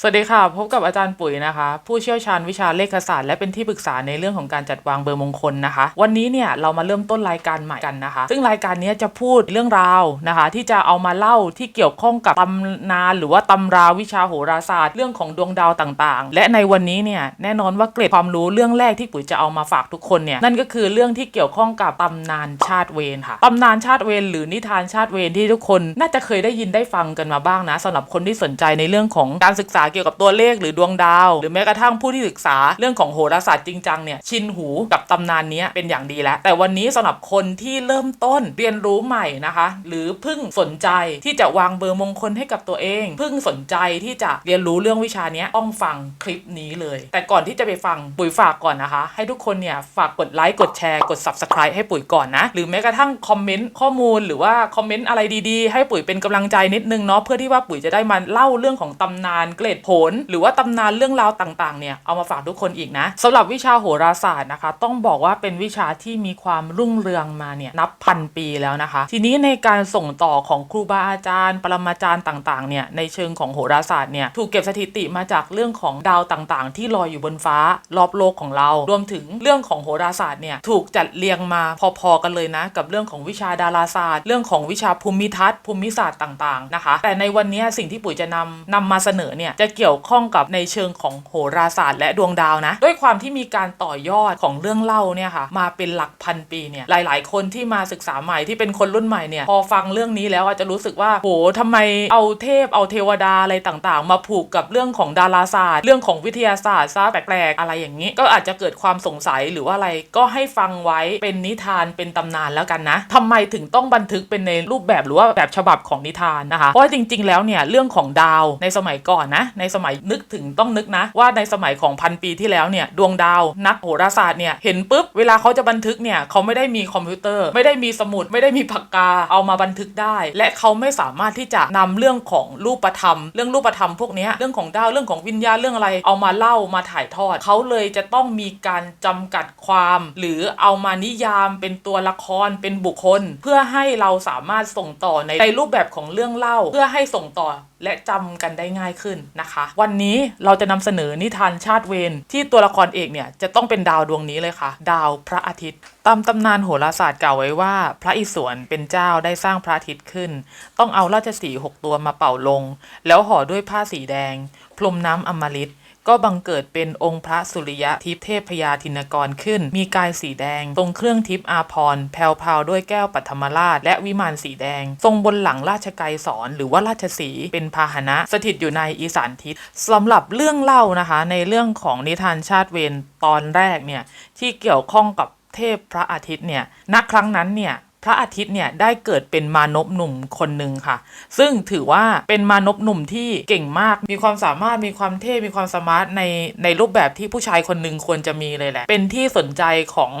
สวัสดีค่ะ พบกับอาจารย์ปุ๋ยนะคะ ผู้เชี่ยวชาญวิชาเลขศาสตร์และเป็นที่ปรึกษาในเรื่องของการจัดวางเบอร์มงคลนะคะ วันนี้เนี่ยเรามาเริ่มต้นรายการใหม่กันนะคะ ซึ่งรายการนี้จะพูดเรื่องราวนะคะ ที่จะเอามาเล่าที่เกี่ยวข้องกับตำนานหรือว่าตำราวิชาโหราศาสตร์ เรื่องของดวงดาวต่างๆ และในวันนี้เนี่ยแน่นอนว่าเกร็ดความรู้เรื่องแรกที่ปุ๋ยจะเอามาฝากทุกคนเนี่ยนั่นก็คือเรื่องที่เกี่ยวข้องกับตำนานชาติเวรค่ะตำนานชาติเวรหรือนิทานชาติเวรที่ทุกคน น่าจะเคยได้ยินได้ฟังกันมาบ้างนะสำหรับคนที่สนใจในเรื่องของการศึกษาเกี่ยวกับตัวเลขหรือดวงดาว หรือแม้กระทั่งผู้ที่ศึกษาเรื่องของโหราศาสตร์จริงจังเนี่ยชินหูกับตำนานนี้เป็นอย่างดีแล้ว แต่วันนี้สำหรับคนที่เริ่มต้นเรียนรู้ใหม่นะคะ หรือเพิ่งสนใจที่จะวางเบอร์มงคลให้กับตัวเองเพิ่งสนใจที่จะเรียนรู้เรื่องวิชานี้ต้องฟังคลิปนี้เลย แต่ก่อนที่จะไปฟังปุ๋ยฝากก่อนนะคะ ให้ทุกคนเนี่ยฝากกดไลค์กดแชร์กด subscribe ให้ปุ๋ยก่อนนะ หรือแม้กระทั่งคอมเมนต์ข้อมูลหรือว่าคอมเมนต์อะไรดีๆ ให้ปุ๋ยเป็นกำลังใจนิดนึงเนาะเพื่อที่ว่าปุ๋ยจะได้มาเล่าเรื่องของตำนานเกรดผล หรือว่าตำนานเรื่องราวต่างๆเนี่ยเอามาฝากทุกคนอีกนะสำหรับวิชาโหราศาสตร์นะคะ ต้องบอกว่าเป็นวิชาที่มีความรุ่งเรืองมาเนี่ยนับพันปีแล้วนะคะ ทีนี้ในการส่งต่อของครูบาอาจารย์ ปรมาจารย์ต่างๆเนี่ยในเชิงของโหราศาสตร์เนี่ยถูกเก็บสถิติมาจากเรื่องของดาวต่างๆ ที่ลอยอยู่บนฟ้ารอบโลกของเรา รวมถึงเรื่องของโหราศาสตร์เนี่ยถูกจัดเรียงมาพอๆกันเลยนะ กับเรื่องของวิชาดาราศาสตร์ เรื่องของวิชาภูมิทัศน์ภูมิศาสตร์ต่างๆนะคะ แต่ในวันนี้สิ่งที่ปุ๋ยจะนำนำมาเสนอเนี่ยจะเกี่ยวข้องกับในเชิงของโหราศาสตร์และดวงดาวนะ ด้วยความที่มีการต่อยอดของเรื่องเล่าเนี่ยค่ะ มาเป็นหลักพันปีเนี่ย หลาย ๆ คนที่มาศึกษาใหม่ที่เป็นคนรุ่นใหม่เนี่ย พอฟังเรื่องนี้แล้วอาจจะรู้สึกว่า โหทำไมเอาเทพเอาเทวดาอะไรต่าง ๆ มาผูกกับเรื่องของดาราศาสตร์ เรื่องของวิทยาศาสตร์ซะแปลก ๆ อะไรอย่างนี้ ก็อาจจะเกิดความสงสัยหรือว่าอะไร ก็ให้ฟังไว้เป็นนิทานเป็นตำนานแล้วกันนะทำไมถึงต้องบันทึกเป็นในรูปแบบหรือว่าแบบฉบับของนิทานนะคะ เพราะว่าจริง ๆ แล้วเนี่ยเรื่องของดาวในสมัยก่อนนะในสมัยนึกถึงต้องนึกนะ ว่าในสมัยของพันปีที่แล้วเนี่ยดวงดาวนักโหราศาสตร์เนี่ยเห็นปุ๊บเวลาเขาจะบันทึกเนี่ยเขาไม่ได้มีคอมพิวเตอร์ ไม่ได้มีสมุดไม่ได้มีปากกาเอามาบันทึกได้ และเขาไม่สามารถที่จะนำเรื่องของรูปธรรม เรื่องรูปธรรมพวกนี้เรื่องของดาวเรื่องของวิญญาณเรื่องอะไร เอามาเล่ามาถ่ายทอดเขาเลยจะต้องมีการจำกัดความ หรือเอามานิยามเป็นตัวละครเป็นบุคคล เพื่อให้เราสามารถส่งต่อในในรูปแบบของเรื่องเล่า เพื่อให้ส่งต่อและจำกันได้ง่ายขึ้นนะคะ วันนี้เราจะนำเสนอนิทานชาติเวรที่ตัวละครเอกเนี่ยจะต้องเป็นดาวดวงนี้เลยค่ะ ดาวพระอาทิตย์ ตามตำนานโหราศาสตร์กล่าวไว้ว่า พระอิศวรเป็นเจ้าได้สร้างพระอาทิตย์ขึ้น ต้องเอาราชสีห์หกตัวมาเป่าลง แล้วห่อด้วยผ้าสีแดง พรมน้ำอมฤต ก็บังเกิดเป็นองค์พระสุริยะทิพเทพพยาธินกรขึ้น มีกายสีแดง ทรงเครื่องทิพอาภรแผ่วพาวด้วยแก้วปัทมราช และวิมานสีแดง ทรงบนหลังราชไกรสอนหรือว่าราชสีเป็นพาหนะ สถิตอยู่ในอีสานทิศสำหรับเรื่องเล่านะคะ ในเรื่องของนิทานชาติเวรตอนแรกเนี่ยที่เกี่ยวข้องกับเทพพระอาทิตย์เนี่ยณครั้งนั้นเนี่ย ระอาทิตย์เนี่ยได้เกิดเป็นมานพหนุ่มคนหนึ่งค่ะ ซึ่งถือว่าเป็นมานพหนุ่มที่เก่งมาก มีความสามารถมีความเท่ มีความสมาร์ทในในรูปแบบที่ผู้ชายคนหนึ่งควรจะมีเลยแหละ เป็นที่สนใจของ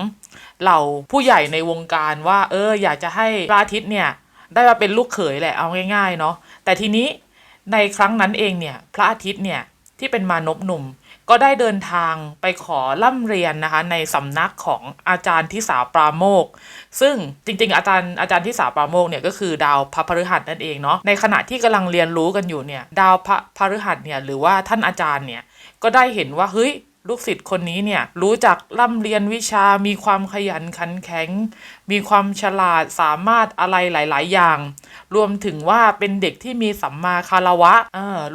เหล่าผู้ใหญ่ในวงการว่า เออ อยากจะให้พระอาทิตย์เนี่ยได้มาเป็นลูกเขยแหละเอาง่ายๆเนาะแต่ทีนี้ในครั้งนั้นเองเนี่ยพระอาทิตย์เนี่ย ที่เป็นมานพหนุ่ม ก็ได้เดินทางไปขอล่ำเรียนนะคะในสำนักของอาจารย์ทิสาปราโมก ซึ่งจริงๆ อาจารย์อาจารย์ทิสาปราโมกเนี่ยก็คือดาวพระพฤหัสนั่นเองเนาะในขณะที่กำลังเรียนรู้กันอยู่เนี่ยดาวพระพฤหัสเนี่ยหรือว่าท่านอาจารย์เนี่ยก็ได้เห็นว่าเฮ้ย ลูกศิษย์คนนี้เนี่ยรู้จักร่ำเรียนวิชา มีความขยันขันแข็ง มีความฉลาดสามารถอะไรหลาย ๆ อย่าง รวมถึงว่าเป็นเด็กที่มีสัมมาคารวะ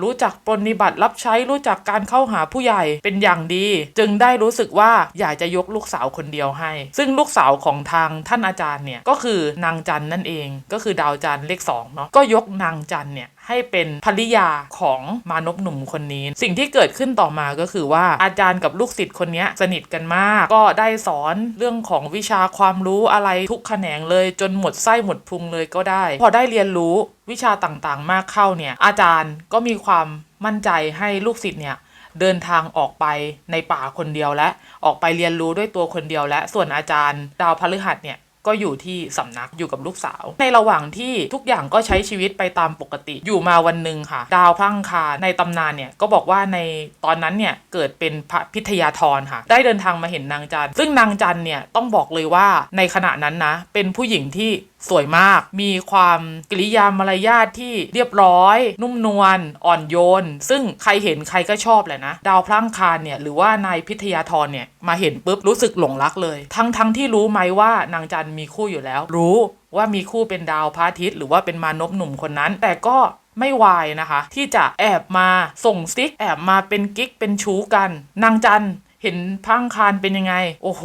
รู้จักปฏิบัติรับใช้รู้จักการเข้าหาผู้ใหญ่เป็นอย่างดี จึงได้รู้สึกว่าอยากจะยกลูกสาวคนเดียวให้ ซึ่งลูกสาวของทางท่านอาจารย์เนี่ยก็คือนางจันนั่นเอง ก็คือดาวจันเลขสองเนาะก็ยกนางจันเนี่ยให้เป็นภริยาของมานพหนุ่มคนนี้ สิ่งที่เกิดขึ้นต่อมาก็คือว่าอาจารย์กับลูกศิษย์คนนี้สนิทกันมาก ก็ได้สอนเรื่องของวิชาความรู้อะไรทุกแขนงเลยจนหมดไส้หมดพุงเลยก็ได้ พอได้เรียนรู้วิชาต่างๆ มากเข้าเนี่ย อาจารย์ก็มีความมั่นใจให้ลูกศิษย์เนี่ยเดินทางออกไปในป่าคนเดียวและออกไปเรียนรู้ด้วยตัวคนเดียวและส่วนอาจารย์ดาวพฤหัสเนี่ย ก็อยู่ที่สำนักอยู่กับลูกสาว ในระหว่างที่ทุกอย่างก็ใช้ชีวิตไปตามปกติ อยู่มาวันหนึ่งค่ะ ดาวพลังคารในตำนานเนี่ยก็บอกว่าในตอนนั้นเนี่ยเกิดเป็นพระพิทยาธรค่ะ ได้เดินทางมาเห็นนางจันซึ่งนางจันเนี่ยต้องบอกเลยว่าในขณะนั้นนะเป็นผู้หญิงที่ สวยมาก มีความกริยามารยาทที่เรียบร้อย นุ่มนวลอ่อนโยน ซึ่งใครเห็นใครก็ชอบแหละนะ ดาวพระอังคารเนี่ย หรือว่านายพิทยาธรเนี่ย มาเห็นปุ๊บรู้สึกหลงรักเลย ทั้งทั้งที่รู้ไหมว่านางจันมีคู่อยู่แล้ว รู้ว่ามีคู่เป็นดาวพระอาทิตย์หรือว่าเป็นมานพหนุ่มคนนั้น แต่ก็ไม่วายนะคะ ที่จะแอบมาส่งซิกแอบมาเป็นกิ๊กเป็นชู้กัน นางจัน เห็นพังคารเป็นยังไง โอ้โห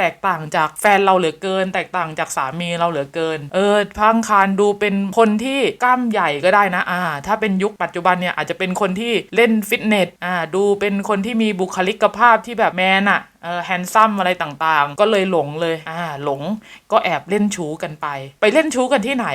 แตกต่างจากแฟนเราเหลือเกิน แตกต่างจากสามีเราเหลือเกิน เออพังคารดูเป็นคนที่กล้ามใหญ่ก็ได้นะอ่า ถ้าเป็นยุคปัจจุบันเนี่ยอาจจะเป็นคนที่เล่นฟิตเนสอ่าดูเป็นคนที่มีบุคลิกภาพที่แบบแมนอะแฮนซัมอะไรต่างๆ ก็เลยหลงเลยอ่าหลงก็แอบเล่นชู้กันไป ไปเล่นชู้กันที่ไหน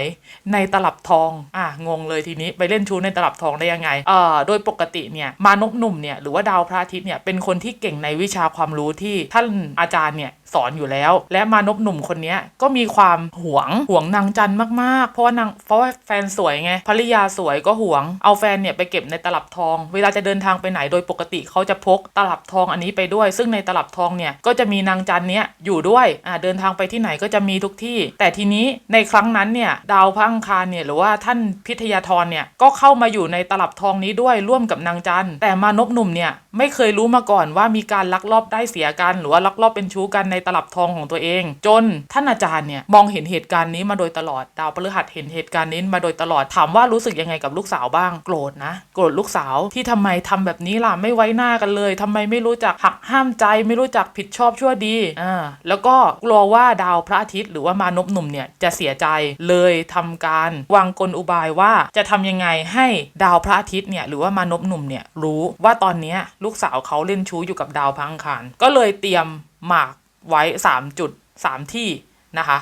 ในตลับทองอ่างงเลยทีนี้ไปเล่นชู้ในตลับทองได้ยังไงเอ่อโดยปกติเนี่ยมานพหนุ่มเนี่ยหรือว่าดาวพระอาทิตย์เนี่ยเป็นคนที่เก่งในวิชาความรู้ที่ท่านอาจารย์เนี่ย สอนอยู่แล้ว และมานพหนุ่มคนนี้ก็มีความหวงหวงนางจันมากๆ เพราะว่านางเพราะว่าแฟนสวยไงภริยาสวยก็หวง เอาแฟนเนี่ยไปเก็บในตลับทอง เวลาจะเดินทางไปไหนโดยปกติเขาจะพกตลับทองอันนี้ไปด้วย ซึ่งในตลับทองเนี่ยก็จะมีนางจันเนี้ยอยู่ด้วยอ่าเดินทางไปที่ไหนก็จะมีทุกที่ แต่ทีนี้ในครั้งนั้นเนี่ยดาวพระอังคารเนี่ยหรือว่าท่านพิทยาธรเนี่ยก็เข้ามาอยู่ในตลับทองนี้ด้วยร่วมกับนางจันแต่มานพหนุ่มเนี่ยไม่เคยรู้มาก่อนว่ามีการลักลอบได้เสียกันหรือว่าลักลอบเป็นชู้กันในตลับทองของตัวเอง จนท่านอาจารย์เนี่ยมองเห็นเหตุการณ์นี้มาโดยตลอดดาวพฤหัสเห็นเหตุการณ์นี้มาโดยตลอดถามว่ารู้สึกยังไงกับลูกสาวบ้างโกรธนะ โกรธลูกสาวที่ทำไมทำแบบนี้ล่ะไม่ไว้หน้ากันเลยทำไมไม่รู้จักหักห้ามใจไม่รู้จักผิดชอบชั่วดีอ่าแล้วก็กลัวว่าดาวพระอาทิตย์หรือว่ามานพหนุ่มเนี่ยจะเสียใจเลยทำการวางกลอุบายว่าจะทำยังไงให้ดาวพระอาทิตย์เนี่ยหรือว่ามานพหนุ่มเนี่ยรู้ว่าตอนนี้ลูกสาวเขาเล่นชู้อยู่กับดาวพังคารก็เลยเตรียมหมาก ไว้ 3 จุด 3 ที่นะคะ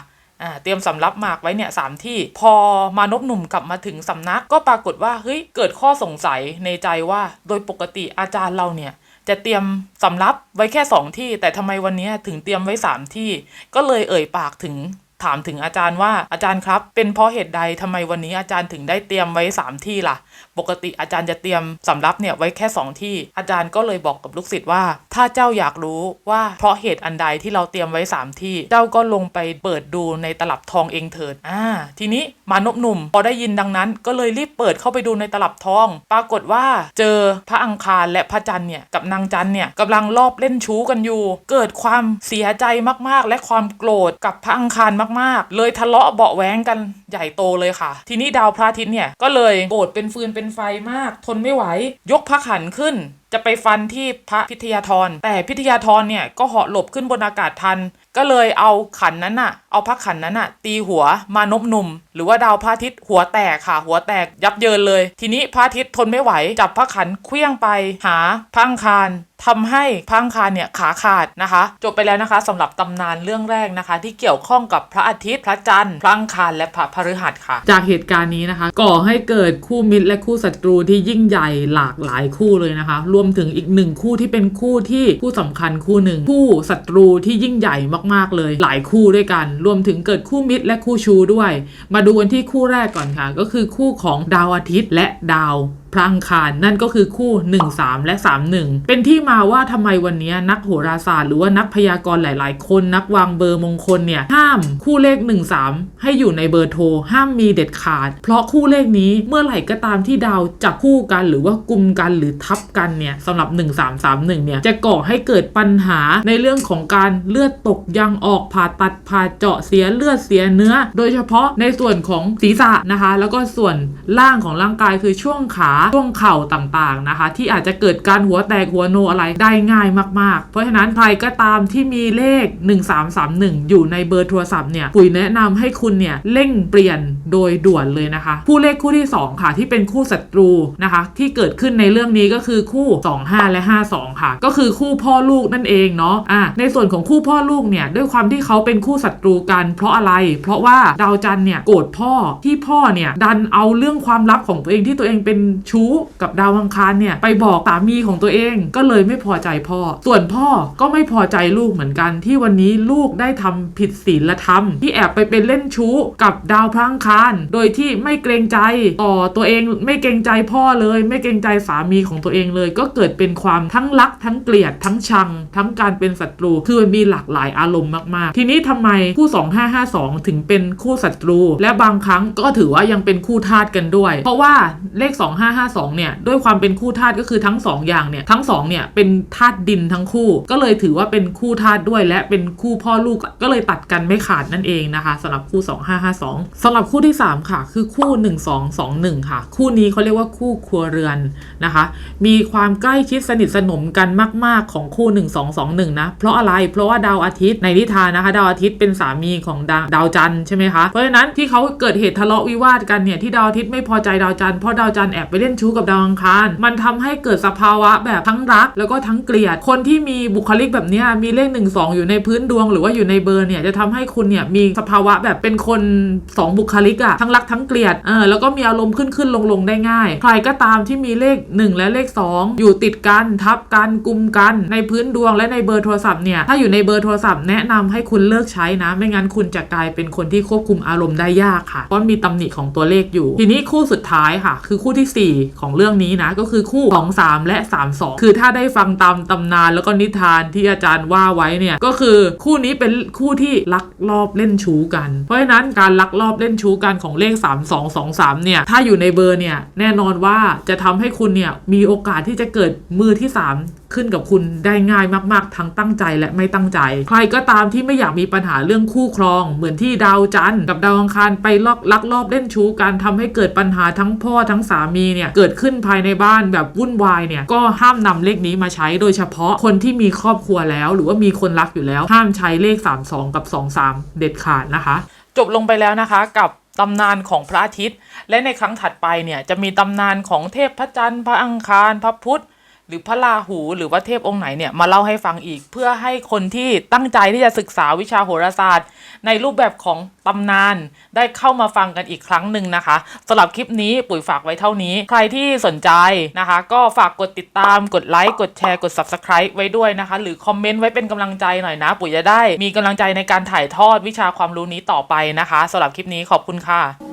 เตรียมสำรับหมากไว้เนี่ยสามที่พอมานพหนุ่มกลับมาถึงสำนักก็ปรากฏว่าเฮ้ยเกิดข้อสงสัยในใจว่าโดยปกติอาจารย์เราเนี่ยจะเตรียมสำรับไว้แค่ 2 ที่ แต่ทำไมวันนี้ถึงเตรียมไว้ 3 ที่ ก็เลยเอ่ยปากถึงถามถึงอาจารย์ว่าอาจารย์ครับ เป็นเพราะเหตุใดทำไมวันนี้อาจารย์ถึงได้เตรียมไว้ 3 ที่ล่ะ ปกติอาจารย์จะเตรียมสำรับเนี่ยไว้แค่ 2 ที่ อาจารย์ก็เลยบอกกับลูกศิษย์ว่า ถ้าเจ้าอยากรู้ว่าเพราะเหตุอันใดที่เราเตรียมไว้ 3 ที่ เจ้าก็ลงไปเปิดดูในตลับทองเองเถิดอ่าทีนี้มานพหนุ่มพอได้ยินดังนั้น ก็เลยรีบเปิดเข้าไปดูในตลับทอง ปรากฏว่าเจอพระอังคารและพระจันทร์เนี่ยกับนางจันทร์เนี่ยกำลังรอบเล่นชู้กันอยู่ เกิดความเสียใจมากๆ และความโกรธกับพระอังคารมากๆ เลยทะเลาะเบาะแว้งกันใหญ่โตเลยค่ะ ทีนี้ดาวพระอาทิตย์เนี่ยก็เลยโกรธเป็นฟืนเป็นไฟมาก ทนไม่ไหว ยกพระขันขึ้น จะไปฟันที่พระพิทยาธรแต่พิทยาธรเนี่ยก็เหาะหลบขึ้นบนอากาศทัน ก็เลยเอาขันนั้นน่ะ เอาพระขันนั้นน่ะตีหัวมานพหนุ่ม หรือว่าดาวพระอาทิตย์หัวแตกค่ะ หัวแตกยับเยินเลย ทีนี้พระอาทิตย์ทนไม่ไหว จับพระขันเคลี้ยงไปหาพังคารทำให้พังคารเนี่ยขาขาดนะคะ จบไปแล้วนะคะสำหรับตำนานเรื่องแรกนะคะ ที่เกี่ยวข้องกับพระอาทิตย์ พระจันทร์พังคารและพระพฤหัสค่ะ จากเหตุการณ์นี้นะคะ ก่อให้เกิดคู่มิตรและคู่ศัตรูที่ยิ่งใหญ่หลากหลายคู่เลยนะคะ รวมถึงอีกหนึ่งคู่ที่เป็นคู่ที่คู่สำคัญคู่หนึ่งคู่ศัตรูที่ยิ่งใหญ่มากๆเลย หลายคู่ด้วยกันรวมถึงเกิดคู่มิตรและคู่ชูด้วย มาดูกันที่คู่แรกก่อนค่ะ ก็คือคู่ของดาวอาทิตย์และดาว พระอังคารนั่นก็คือคู่ 1 3 และ 3 1 เป็นที่มาว่าทำไมวันนี้นักโหราศาสตร์หรือว่านักพยากรณ์หลาย ๆ คน นักวางเบอร์มงคลเนี่ยห้ามคู่เลข 1 3 ให้อยู่ในเบอร์โทร ห้ามมีเด็ดขาด เพราะคู่เลขนี้เมื่อไหร่ก็ตามที่ดาวจับคู่กันหรือว่ากลุ่มกันหรือทับกันเนี่ยสำหรับ 1 3 3 1เนี่ยจะก่อให้เกิดปัญหาในเรื่องของการเลือดตกยังออกผ่าตัดผ่าเจาะเสียเลือดเสียเนื้อ โดยเฉพาะในส่วนของศีรษะนะคะ แล้วก็ส่วนล่างของร่างกายคือช่วงขาช่วงเข่าต่างๆนะคะ ที่อาจจะเกิดการหัวแตกหัวโนอะไรได้ง่ายมากๆ เพราะฉะนั้นใครก็ตามที่มีเลข 1331 อยู่ในเบอร์โทรศัพท์เนี่ยปุ๋ยแนะนำให้คุณเนี่ยเร่งเปลี่ยนโดยด่วนเลยนะคะผู้เลขคู่ที่ 2 ค่ะ ที่เป็นคู่ศัตรูนะคะ ที่เกิดขึ้นในเรื่องนี้ก็คือคู่ 25 และ 52 ค่ะ ก็คือคู่พ่อลูกนั่นเองเนาะอะในส่วนของคู่พ่อลูกเนี่ยด้วยความที่เขาเป็นคู่ศัตรูกันเพราะอะไร เพราะว่าดาวจันเนี่ยโกรธพ่อที่พ่อเนี่ยดันเอาเรื่องความลับของตัวเองที่ตัวเองเป็นชู้กับดาวอังคารเนี่ยไปบอกสามีของตัวเองก็เลยไม่พอใจพ่อ ส่วนพ่อก็ไม่พอใจลูกเหมือนกันที่วันนี้ลูกได้ทำผิดศีลธรรม ที่แอบไปเป็นเล่นชู้กับดาวพระอังคาร โดยที่ไม่เกรงใจต่อตัวเองไม่เกรงใจพ่อเลย ไม่เกรงใจสามีของตัวเองเลย ก็เกิดเป็นความทั้งรักทั้งเกลียดทั้งชัง ทั้งการเป็นศัตรูคือมันมีหลากหลายอารมณ์มากๆ ทีนี้ทำไมคู่ 2552 ถึงเป็นคู่ศัตรู และบางครั้งก็ถือว่ายังเป็นคู่ทาสกันด้วย เพราะว่าเลข552เนี่ยด้วยความเป็นคู่ทาสก็คือทั้งสองอย่างเนี่ยทั้งสองเนี่ยเป็นธาตุดินทั้งคู่ ก็เลยถือว่าเป็นคู่ทาสด้วยและเป็นคู่พ่อลูกก็เลยตัดกันไม่ขาดนั่นเองนะคะสำหรับคู่ 2552สำหรับคู่ที่ 3 ค่ะ คือคู่ 1221 ค่ะ คู่นี้เขาเรียกว่าคู่ครัวเรือนนะคะ มีความใกล้ชิดสนิทสนมกันมาก ๆของคู่ 1221 นะ เพราะอะไรเพราะว่าดาวอาทิตย์ในนิทานนะคะ ดาวอาทิตย์เป็นสามีของดาดาวจันทร์ใช่ไหมคะเพราะฉะนั้นที่เขาเกิดเหตุทะเลาะวิวาทกันเนี่ยที่ดาวอาทิตย์ไม่พอใจดาวจันทร์เพราะดาวจันทร์แอบไปเล่นชู้กับดาวอังคาร มันทำให้เกิดสภาวะแบบทั้งรัก แล้วก็ทั้งเกลียด คนที่มีบุคลิกแบบนี้มีเลข1 2 อยู่ในพื้นดวง หรือว่าอยู่ในเบอร์เนี่ยจะทำให้คุณเนี่ยมีสภาวะแบบเป็นคน 2 บุคลิกอะทั้งรักทั้งเกลียดเออแล้วก็มีอารมณ์ขึ้นขึ้นลงลงได้ง่าย ใครก็ตามที่มีเลข 1 และเลข 2 อยู่ติดกันทับกันกลุ่มกันในพื้นดวงและในเบอร์โทรศัพท์เนี่ยถ้าอยู่ในเบอร์โทรศัพท์แนะนำให้คุณเลิกใช้นะ ไม่งั้นคุณจะกลายเป็นคนที่ควบคุมอารมณ์ได้ยากค่ะเพราะมีตำหนิของตัวเลขอยู่ ทีนี้คู่สุดท้ายค่ะ คือคู่ที่4ของเรื่องนี้นะ ก็คือคู่ 2 3 และ 3 2 คือถ้าได้ฟังตามตำนานแล้วก็นิทานที่อาจารย์ว่าไว้เนี่ย ก็คือคู่นี้เป็นคู่ที่ลักลอบเล่นชู้กัน เพราะฉะนั้นการลักลอบเล่นชู้กันของเลข 3 2 2 3 เนี่ย ถ้าอยู่ในเบอร์เนี่ย แน่นอนว่าจะทำให้คุณเนี่ยมีโอกาสที่จะเกิดมือที่ 3ขึ้นกับคุณได้ง่ายมากๆ ทั้งตั้งใจและไม่ตั้งใจ ใครก็ตามที่ไม่อยากมีปัญหาเรื่องคู่ครอง เหมือนที่ดาวจันทร์กับดาวอังคารไปลอกลักลอบเล่นชู้กันทำให้เกิดปัญหาทั้งพ่อทั้งสามีเนี่ยเกิดขึ้นภายในบ้านแบบวุ่นวายเนี่ยก็ห้ามนำเลขนี้มาใช้โดยเฉพาะคนที่มีครอบครัวแล้ว หรือว่ามีคนรักอยู่แล้ว ห้ามใช้เลข 32 กับ 23 เด็ดขาดนะคะ จบลงไปแล้วนะคะกับตำนานของพระอาทิตย์ และในครั้งถัดไปเนี่ยจะมีตำนานของเทพพระจันทร์พระอังคารพระพุธหรือพระราหูหรือว่าเทพองค์ไหนเนี่ยมาเล่าให้ฟังอีก เพื่อให้คนที่ตั้งใจที่จะศึกษาวิชาโหราศาสตร์ ในรูปแบบของตำนานได้เข้ามาฟังกันอีกครั้งหนึ่งนะคะสำหรับคลิปนี้ปุ๋ยฝากไว้เท่านี้ ใครที่สนใจนะคะ ก็ฝากกดติดตามกดไลค์กดแชร์กด subscribe ไว้ด้วยนะคะ หรือคอมเมนต์ไว้เป็นกำลังใจหน่อยนะ ปุ๋ยจะได้มีกำลังใจในการถ่ายทอดวิชาความรู้นี้ต่อไปนะคะสำหรับคลิปนี้ขอบคุณค่ะ